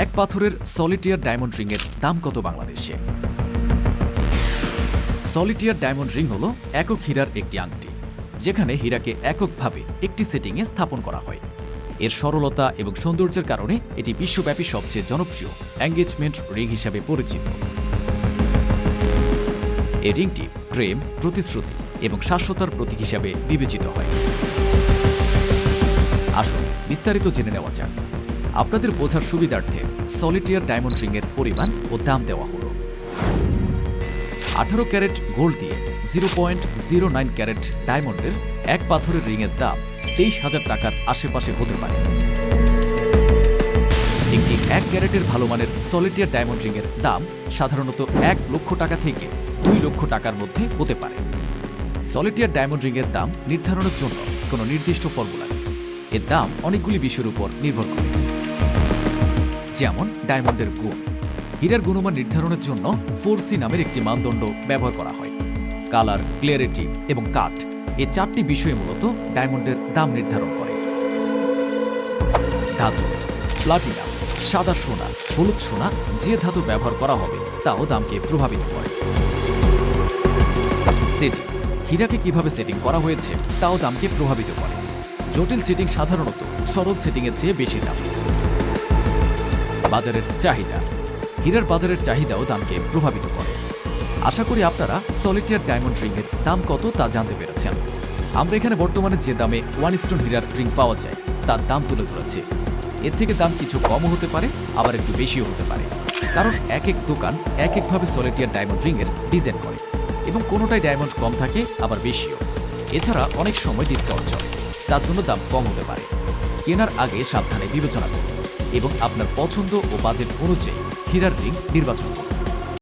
এক পাথরের সলিটিয়ার ডায়মন্ড রিংয়ের দাম কত বাংলাদেশে? সলিটিয়ার ডায়মন্ড রিং হল একক হীরার একটি আংটি, যেখানে হীরাকে এককভাবে একটি সেটিংয়ে স্থাপন করা হয়। এর সরলতা এবং সৌন্দর্যের কারণে এটি বিশ্বব্যাপী সবচেয়ে জনপ্রিয় এঙ্গেজমেন্ট রিং হিসাবে পরিচিত। এই রিংটি প্রেম, প্রতিশ্রুতি এবং শাশ্বতার প্রতীক হিসাবে বিবেচিত হয়। আসুন বিস্তারিত জেনে নেওয়া যাক। আপনাদের বোঝার সুবিধার্থে সলিটিয়ার ডায়মন্ড রিংয়ের পরিমাণ ও দাম দেওয়া হলো। আঠারো ক্যারেট গোল্ড দিয়ে zero point zero nine carat ডায়মন্ডের এক পাথরের রিংয়ের দাম তেইশ হাজার টাকার আশেপাশে হতে পারে। একটি এক ক্যারেটের ভালো মানের সলিটিয়ার ডায়মন্ড রিংয়ের দাম সাধারণত এক লক্ষ টাকা থেকে দুই লক্ষ টাকার মধ্যে হতে পারে। সলিটিয়ার ডায়মন্ড রিংয়ের দাম নির্ধারণের জন্য কোনো নির্দিষ্ট ফর্মুলা এর দাম অনেকগুলি বিষয়ের উপর নির্ভর করে। যেমন ডায়মন্ডের গুণ হীরার গুণমান নির্ধারণের জন্য ফোর সি নামের একটি মানদণ্ড ব্যবহার করা হয়। কালার, ক্লিয়ারিটি এবং কাট এ চারটি বিষয় মূলত ডায়মন্ডের দাম নির্ধারণ করে। ধাতু, প্লাটিনাম, সাদা সোনা, হলুদ সোনা যে ধাতু ব্যবহার করা হবে তাও দামকে প্রভাবিত করে। সেটিং, হীরাকে কীভাবে সেটিং করা হয়েছে তাও দামকে প্রভাবিত করে। জটিল সেটিং সাধারণত সরল সেটিংয়ের চেয়ে বেশি দাম। বাজারের চাহিদা। হীরার বাজারের চাহিদাও দামকে প্রভাবিত করে। আশা করি আপনারা সলিটিয়ার ডায়মন্ড রিংয়ের দাম কত তা জানতে পেরেছেন। আমরা এখানে বর্তমানে যে দামে ওয়ান স্টোন হীরার রিং পাওয়া যায়, তার দাম তুলে ধরেছি। এর থেকে দাম কিছু কমও হতে পারে, আবার একটু বেশিও হতে পারে। কারণ এক এক দোকান এক একভাবে সলিটিয়ার ডায়মন্ড রিংয়ের ডিজাইন করে এবং কোনোটাই ডায়মন্ড কম থাকে, আবার বেশিও। এছাড়া অনেক সময় ডিসকাউন্ট চলে, তার জন্য দাম কম হতে পারে। কেনার আগে সাবধানে বিবেচনা করুন। এবং আপনার পছন্দ ও বাজেট অনুযায়ী হীরার রিং নির্বাচন করুন।